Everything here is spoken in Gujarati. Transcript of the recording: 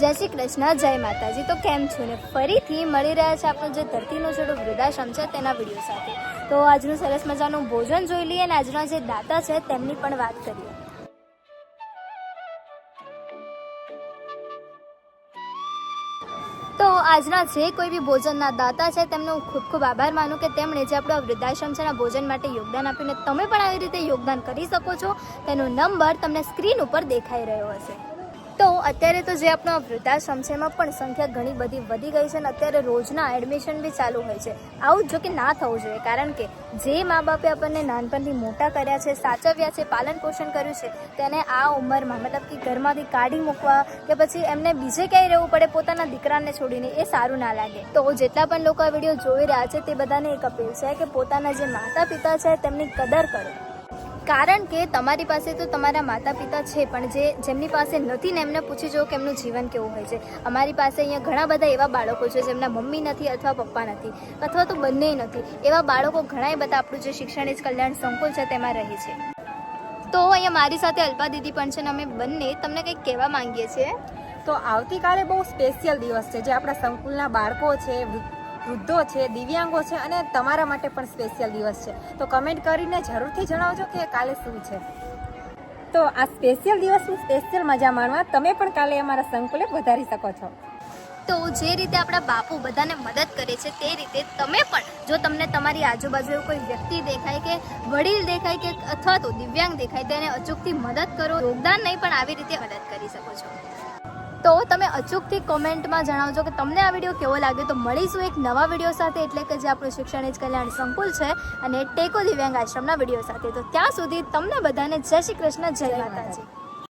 જય શ્રી કૃષ્ણ, જય માતાજી. તો કેમ છો ને? ફરીથી મળી રહ્યા છે આપણો જે ધરતીનો છોડો વૃદ્ધાશ્રમ છે તેના વીડિયો સાથે. તો આજનું સરસ મજાનું ભોજન જોઈ લઈએ અને આજના જે દાતા છે તેમની પણ વાત કરીએ. તો આજના જે કોઈ બી ભોજનના દાતા છે, તેમનો હું ખૂબ ખૂબ આભાર માનું કે તેમણે જે આપણો વૃદ્ધાશ્રમ છે એના ભોજન માટે યોગદાન આપ્યું ને તમે પણ આવી રીતે યોગદાન કરી શકો છો. તેનો નંબર તમને સ્ક્રીન ઉપર દેખાઈ રહ્યો હશે. તો અત્યારે તો જે આપણો વૃદ્ધાશ્રમ છે, એમાં પણ સંખ્યા ઘણી બધી વધી ગઈ છે અને અત્યારે રોજના એડમિશન બી ચાલુ હોય છે. આવું જો કે ના થવું જોઈએ, કારણ કે જે મા બાપે આપણને નાનપણથી મોટા કર્યા છે, સાચવ્યા છે, પાલન પોષણ કર્યું છે, તેને આ ઉંમરમાં મતલબ કે ઘરમાંથી કાઢી મૂકવા કે પછી એમને બીજે ક્યાંય રહેવું પડે પોતાના દીકરાને છોડીને, એ સારું ના લાગે. તો જેટલા પણ લોકો આ વીડિયો જોઈ રહ્યા છે, તે બધાને એક અપીલ છે કે પોતાના જે માતા પિતા છે, તેમની કદર કરો. કારણ કે તમારી પાસે તો તમારા માતા પિતા છે, પણ જે જેમની પાસે નથી ને એમને પૂછી જુઓ કે એમનું જીવન કેવું હોય છે. અમારી પાસે અહીંયા ઘણા બધા એવા બાળકો છે, જેમના મમ્મી નથી અથવા પપ્પા નથી, અથવા તો બંને નથી. એવા બાળકો ઘણાય બધા આપણું જે શિક્ષણ જ કલ્યાણ સંકુલ છે, તેમાં રહે છે. તો અહીંયા મારી સાથે અલ્પા દીદી પણ છે ને અમે બંને તમને કંઈક કહેવા માંગીએ છીએ. તો આવતીકાલે બહુ સ્પેશિયલ દિવસ છે, જે આપણા સંકુલના બાળકો છે વૃદ્ધો છે, દિવ્યાંગો છે અને તમારા માટે પણ સ્પેશિયલ દિવસ છે. તો કમેન્ટ કરીને જરૂરથી જણાવજો કે કાલે શું છે. તો આ સ્પેશિયલ દિવસની સ્પેશિયલ મજા માણવા તમે પણ કાલે અમારા સંકુલે વધારી શકો છો. તો જે રીતે આપણા બાપુ બધાને મદદ કરે છે તે રીતે તમે પણ, જો તમને તમારી આજુબાજુ કોઈ વ્યક્તિ દેખાય કે, વડીલ દેખાય કે, અથવા તો દિવ્યાંગ દેખાય, તેને અચૂકથી મદદ કરો, યોગદાન નહીં પણ આવી રીતે મદદ કરી શકો છો. તો તમે અચૂકથી કોમેન્ટમાં જણાવજો કે તમને આ વીડિયો કેવો લાગ્યો. તો મળીશું એક નવા વીડિયો સાથે, એટલે કે જે આપણું શિક્ષણ જ કલ્યાણ સંકુલ છે અને ટેકો દિવ્યાંગ આશ્રમના વીડિયો સાથે. તો ત્યાં સુધી તમને બધાને જય શ્રી કૃષ્ણ, જય માતાજી.